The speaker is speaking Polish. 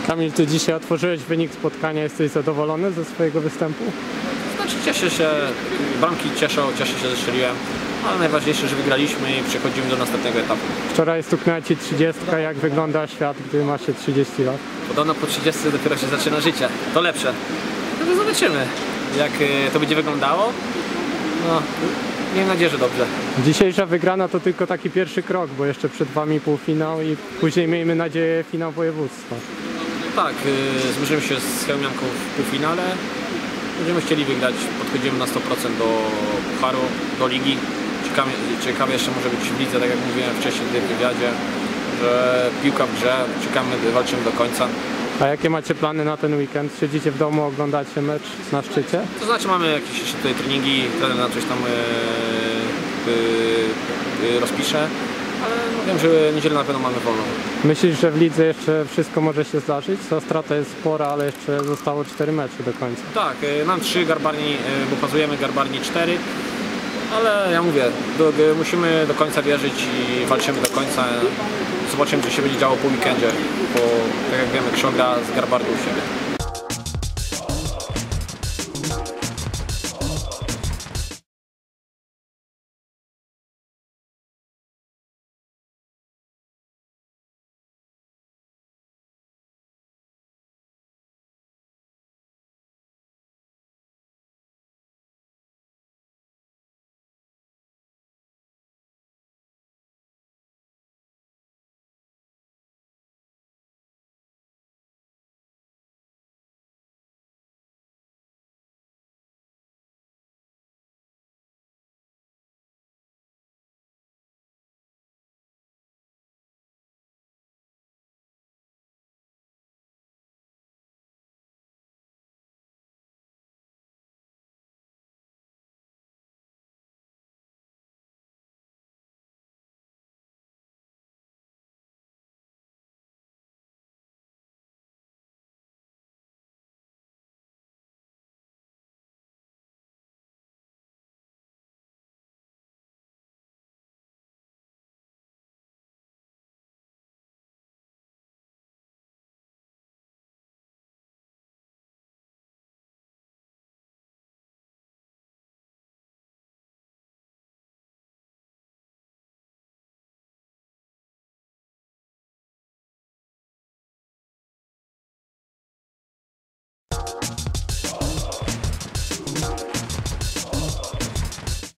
Kamil, ty dzisiaj otworzyłeś wynik spotkania. Jesteś zadowolony ze swojego występu? Znaczy cieszę się, bramki cieszą, cieszę się, że strzeliłem, ale najważniejsze, że wygraliśmy i przechodzimy do następnego etapu. Wczoraj stuknęła ci 30. Jak wygląda świat, gdy masz się 30 lat? Podobno po 30 dopiero się zaczyna życie, to lepsze. No to zobaczymy, jak e, to będzie wyglądało. No, miejmy nadzieję, że dobrze. Dzisiejsza wygrana to tylko taki pierwszy krok, bo jeszcze przed wami półfinał i później miejmy nadzieję finał województwa. Tak, e, zmierzymy się z Chełmianką w półfinale. Będziemy chcieli wygrać, podchodzimy na 100% do Pucharu, do Ligi. Ciekawe, ciekawe jeszcze może być w lidze, tak jak mówiłem wcześniej w wywiadzie, że piłka w grze, czekamy, walczymy do końca. A jakie macie plany na ten weekend? Siedzicie w domu, oglądacie mecz na szczycie? To znaczy mamy jakieś jeszcze tutaj treningi, trener na coś tam e, e, e, rozpisze, ale wiem, że niedzielę na pewno mamy wolną. Myślisz, że w lidze jeszcze wszystko może się zdarzyć? Ta strata jest spora, ale jeszcze zostało 4 mecze do końca. Tak, e, mam trzy garbarni, e, bo bazujemy garbarni cztery, ale ja mówię, do, musimy do końca wierzyć i walczymy do końca. Zobaczymy, co się będzie działo po weekendzie, bo tak jak wiemy, Krzą gra z garbardu u siebie.